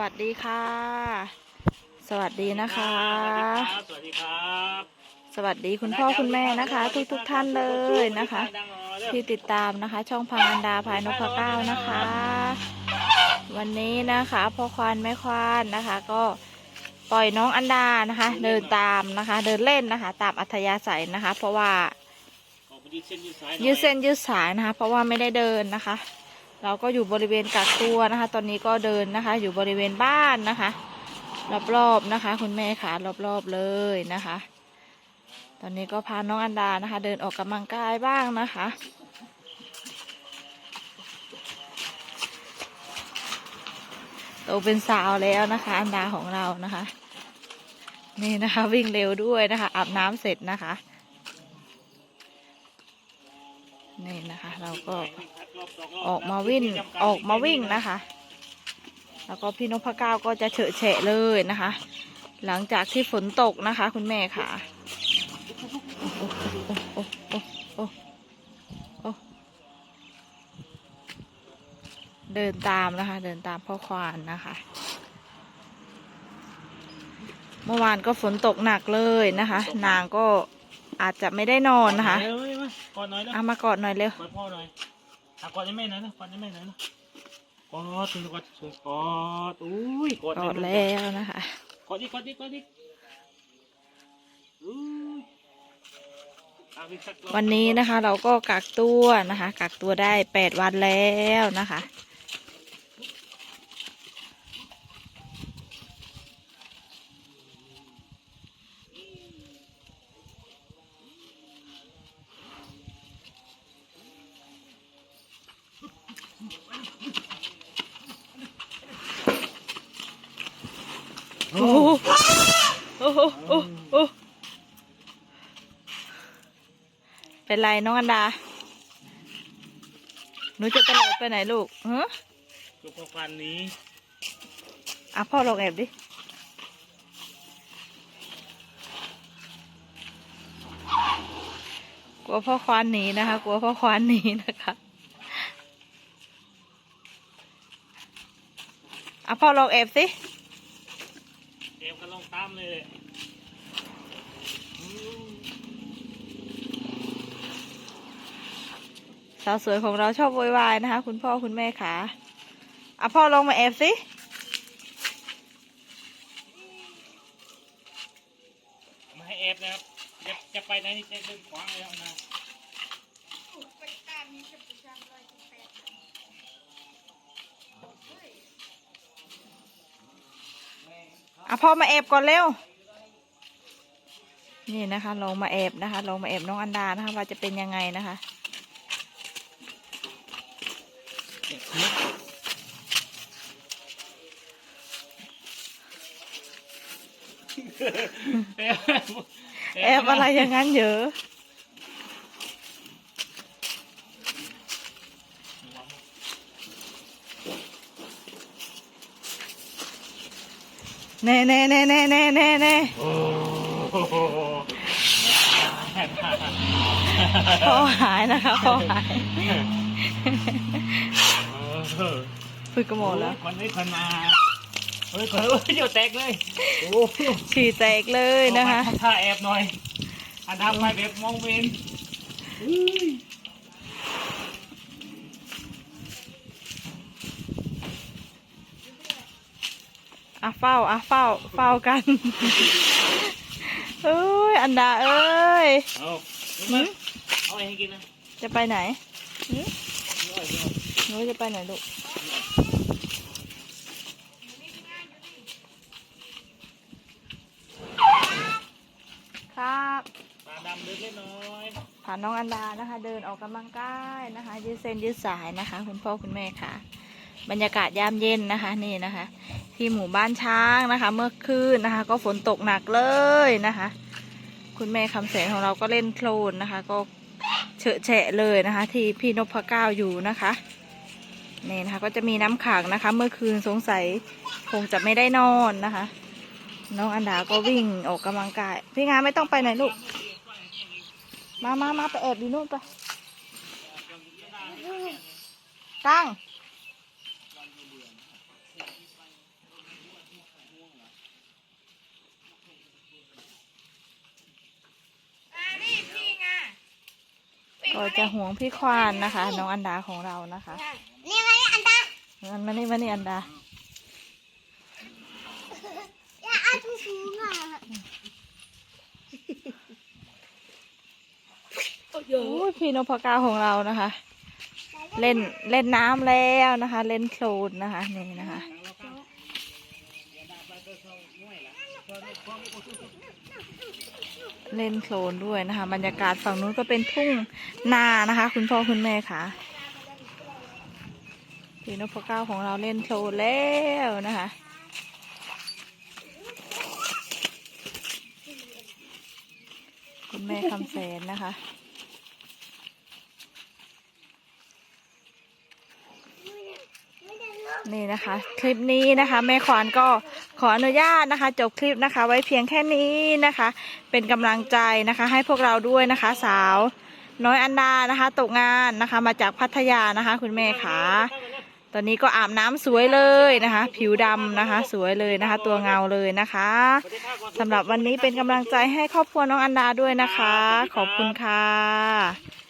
วัสดีค่ะ สวัสดีนะคะ สวัสดีครับ สวัสดีคุณพ่อคุณแม่นะคะ ทุกทุกๆท่านเลยนะคะ ที่ติดตามนะคะ ช่องพังอันดาภายนพเก้านะคะ วันนี้นะคะพ่อควานแม่ควานนะคะ ก็ปล่อยน้องอันดานะคะ เดินตามนะคะ เดินเล่นนะคะ ตามอัธยาศัยนะคะ เพราะว่ายืดเส้นยืดสายยืดเส้นยืดสายนะคะ เพราะว่าไม่ได้เดินนะคะ เราก็อยู่บริเวณกักตัวนะคะ ตอนนี้ก็เดินนะคะ อยู่บริเวณบ้านนะคะ รอบๆนะคะ คุณแม่ค่ะรอบๆเลยนะคะ ตอนนี้ก็พาน้องอันดานะคะ เดินออกกำลังกายบ้างนะคะโตเป็นสาวแล้วนะคะ อันดาของเรานะคะ นี่นะคะวิ่งเร็วด้วยนะคะอาบน้ำเสร็จนะคะ นี่นะคะ เราก็ออกมาวิ่งออกมาวิ่งนะคะ แล้วก็พี่นพเก้าก็จะเฉอะแฉะเลยนะคะ หลังจากที่ฝนตกนะคะ คุณแม่ค่ะเดินตามนะคะ เดินตามพ่อควานนะคะ เมื่อวานก็ฝนตกหนักเลยนะคะ นางก็ อาจจะไม่ได้นอนนะคะเร็วๆมากอดหน่อยแล้วเอามากอดหน่อยเร็วกอดพ่อหน่อยอะกอดให้แม่หน่อยนะกอดให้แม่หน่อยนะกอดถึงกอดสวยกอดอุ้ยกอดกอดแล้วนะคะกอดดิกอดดิกอดดิอุ้ยเอาอีกสักรอบวันนี้นะคะเราก็กักตัวนะคะ กักตัวได้แปดวันแล้วนะคะ โอ้โหโอ้โหโอ้โหเป็นไรน้องอันดา หนูจะตะเลดไปไหนลูกเออลูกฟันนี้อะพ่อลองแอบดิกลัวพ่อควานหนีนะคะกลัวพ่อควานหนีนะคะอะพ่อลองแอบสิ เกมก็ลงตามเลยอืมสาวสวยของเราชอบโวยวายนะคะ คุณพ่อคุณแม่ขาอะพ่อลองมาแอบสิไม่ให้แอบนะครับจะจะไปไหนนี่จะเดินขวางเลยนะ อะพ่อมาแอบก่อนเร็ว นี่นะคะลองมาแอบนะคะลองมาแอบน้องอันดานะคะว่าจะเป็นยังไงนะคะแอบแอบอะไรอย่างนั้นเยอะ แน่แน่แน่แน่แน่แน่แน่โอ้โหหายนะคะพ่อหายฝึกกระโมดแล้ว มันไม่พันมาเฮ้ยเฮ้ยเดี๋ยวแตกเลยโอ้ฉี่แตกเลยนะคะ ทำท่าแอบหน่อยอันทำไปแบบมองเวน อะเฝ้าอะเฝ้าเฝ้ากันเอ้ยอันดาเอ้ยเอาเอามาเอาให้กินนะจะไปไหนหึเอาเอาหนูจะไปไหนลูกครับตาดำเดินเล่นหน่อยพาน้องอันดานะคะ เดินออกกำลังกายนะคะยืดเส้นยืดสายนะคะ คุณพ่อคุณแม่ค่ะ บรรยากาศยามเย็นนะคะนี่นะคะ ที่หมู่บ้านช้างนะคะ เมื่อคืนนะคะ ก็ฝนตกหนักเลยนะคะ คุณแม่คำแสงของเราก็เล่นโคลนนะคะ ก็เฉอะแฉะเลยนะคะ ที่พี่นพเก้าอยู่นะคะนี่นะคะ ก็จะมีน้ำขังนะคะ เมื่อคืนสงสัยคงจะไม่ได้นอนนะคะ น้องอันดาก็วิ่งออกกำลังกาย พี่งานไม่ต้องไปไหนลูก มามามาไปแอบอยู่นู่นไปตั้ง ก็จะห่วงพี่ควานนะคะ น้องอันดาของเรานะคะนี่ไงอันตางั้นมานี่มานี่อันดาอย่าเอาทุ่งสูงอะอุ้ยพี่นพกาของเรานะคะ เล่นเล่นน้ำแล้วนะคะ เล่นโคลนนะคะนี่นะคะ เล่นโคลนด้วยนะคะ บรรยากาศฝั่งนู้นก็เป็นทุ่งนานะคะ คุณพ่อคุณแม่ค่ะพี่นพเก้าของเราเล่นโคลนแล้วนะคะคุณแม่คำแสนนะคะ นี่นะคะ คลิปนี้นะคะ แม่ขวานก็ขออนุญาตนะคะ จบคลิปนะคะ ไว้เพียงแค่นี้นะคะ เป็นกำลังใจนะคะ ให้พวกเราด้วยนะคะ สาว น้อยอันดานะคะ ตกงานนะคะ มาจากพัทยานะคะ คุณแม่ขาตอนนี้ก็อาบน้ำสวยเลยนะคะ ผิวดำนะคะ สวยเลยนะคะ ตัวเงาเลยนะคะสำหรับวันนี้เป็นกำลังใจให้ครอบครัวน้องอันดาด้วยนะคะ ขอบคุณค่ะ